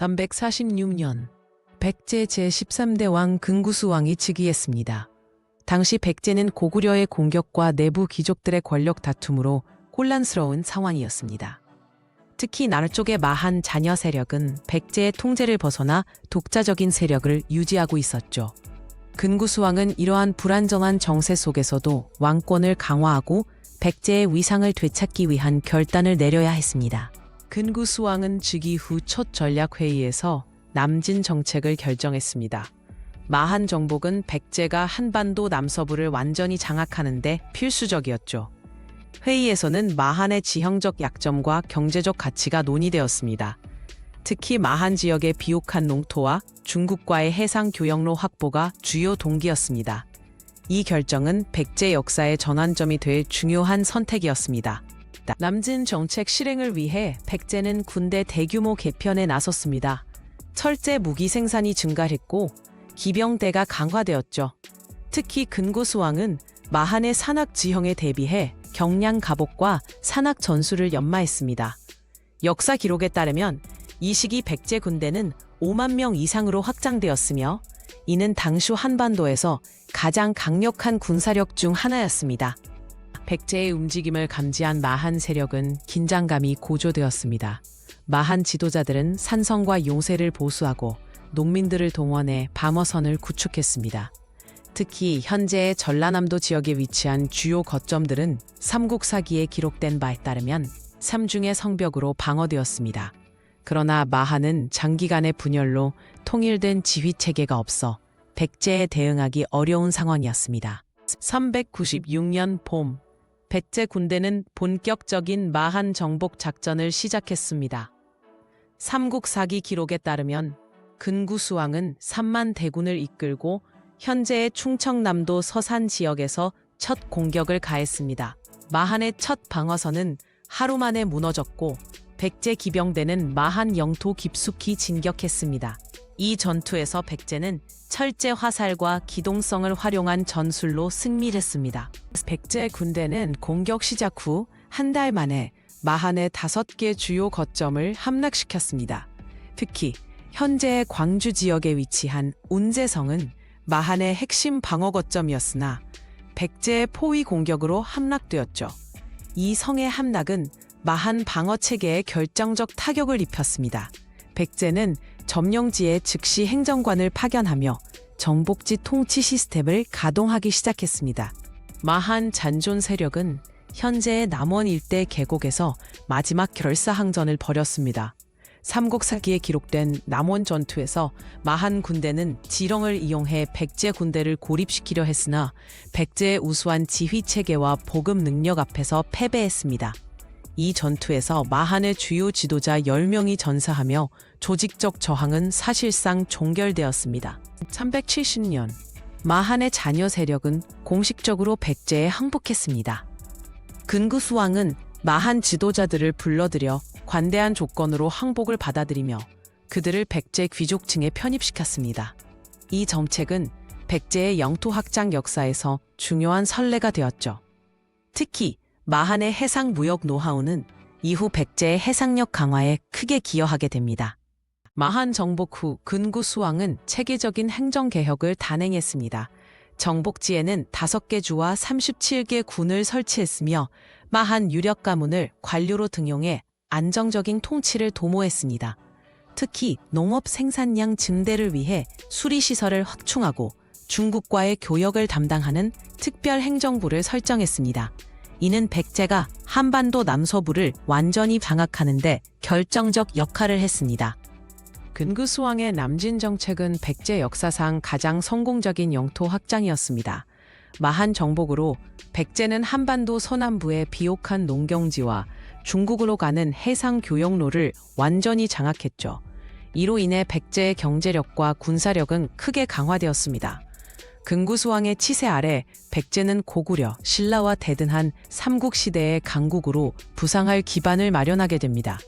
346년 백제 제13대 왕 근구수 왕이 즉위했습니다. 당시 백제는 고구려의 공격과 내부 귀족들의 권력 다툼으로 혼란스러운 상황이었습니다. 특히 남쪽의 마한 자녀 세력은 백제의 통제를 벗어나 독자적인 세력을 유지하고 있었죠. 근구수왕은 이러한 불안정한 정세 속에서도 왕권을 강화하고 백제의 위상을 되찾기 위한 결단을 내려야 했습니다. 근구 수왕은 즉위 후 첫 전략회의에서 남진 정책을 결정했습니다. 마한 정복은 백제가 한반도 남서부를 완전히 장악하는데 필수적이었죠. 회의에서는 마한의 지형적 약점과 경제적 가치가 논의되었습니다. 특히 마한 지역의 비옥한 농토와 중국과의 해상 교역로 확보가 주요 동기였습니다. 이 결정은 백제 역사의 전환점이 될 중요한 선택이었습니다. 남진 정책 실행을 위해 백제는 군대 대규모 개편에 나섰습니다. 철제 무기 생산이 증가했고 기병대가 강화되었죠. 특히 근고수왕은 마한의 산악 지형에 대비해 경량 갑옷과 산악 전술을 연마했습니다. 역사 기록에 따르면 이 시기 백제 군대는 5만 명 이상으로 확장되었으며 이는 당시 한반도에서 가장 강력한 군사력 중 하나였습니다. 백제의 움직임을 감지한 마한 세력은 긴장감이 고조되었습니다. 마한 지도자들은 산성과 용세를 보수하고 농민들을 동원해 방어선을 구축했습니다. 특히 현재의 전라남도 지역에 위치한 주요 거점들은 삼국사기에 기록된 바에 따르면 삼중의 성벽으로 방어되었습니다. 그러나 마하는 장기간의 분열로 통일된 지휘 체계가 없어 백제에 대응하기 어려운 상황이었습니다. 396년 봄, 백제 군대는 본격적인 마한 정복 작전을 시작했습니다. 삼국사기 기록에 따르면 근구수왕은 3만 대군을 이끌고 현재의 충청남도 서산 지역에서 첫 공격을 가했습니다. 마한의 첫 방어선은 하루 만에 무너졌고 백제 기병대는 마한 영토 깊숙이 진격했습니다. 이 전투에서 백제는 철제 화살과 기동성을 활용한 전술로 승리했습니다. 백제 군대는 공격 시작 후 한 달 만에 마한의 다섯 개 주요 거점을 함락시켰습니다. 특히 현재의 광주 지역에 위치한 운제성은 마한의 핵심 방어 거점이었으나 백제의 포위 공격으로 함락되었죠. 이 성의 함락은 마한 방어 체계에 결정적 타격을 입혔습니다. 백제는 점령지에 즉시 행정관을 파견하며 정복지 통치 시스템을 가동하기 시작했습니다. 마한 잔존 세력은 현재의 남원 일대 계곡에서 마지막 결사항전을 벌였습니다. 삼국사기에 기록된 남원 전투에서 마한 군대는 지렁을 이용해 백제 군대를 고립시키려 했으나 백제의 우수한 지휘 체계와 보급 능력 앞에서 패배했습니다. 이 전투에서 마한의 주요 지도자 10명이 전사하며 조직적 저항은 사실상 종결되었습니다. 370년 마한의 자녀 세력은 공식적으로 백제에 항복했습니다. 근구 수왕은 마한 지도자들을 불러들여 관대한 조건으로 항복을 받아들이며 그들을 백제 귀족층에 편입시켰습니다. 이 정책은 백제의 영토 확장 역사에서 중요한 선례가 되었죠. 특히 마한의 해상 무역 노하우는 이후 백제의 해상력 강화에 크게 기여하게 됩니다. 마한 정복 후 근구 수왕은 체계적인 행정 개혁을 단행했습니다. 정복지에는 5개 주와 37개 군을 설치했으며 마한 유력 가문을 관료로 등용해 안정적인 통치를 도모했습니다. 특히 농업 생산량 증대를 위해 수리시설을 확충하고 중국과의 교역을 담당하는 특별 행정부를 설정했습니다. 이는 백제가 한반도 남서부를 완전히 장악하는데 결정적 역할을 했습니다. 근구수왕의 남진 정책은 백제 역사상 가장 성공적인 영토 확장이었습니다. 마한 정복으로 백제는 한반도 서남부의 비옥한 농경지와 중국으로 가는 해상 교역로를 완전히 장악했죠. 이로 인해 백제의 경제력과 군사력은 크게 강화되었습니다. 근구수왕의 치세 아래 백제는 고구려, 신라와 대등한 삼국시대의 강국으로 부상할 기반을 마련하게 됩니다.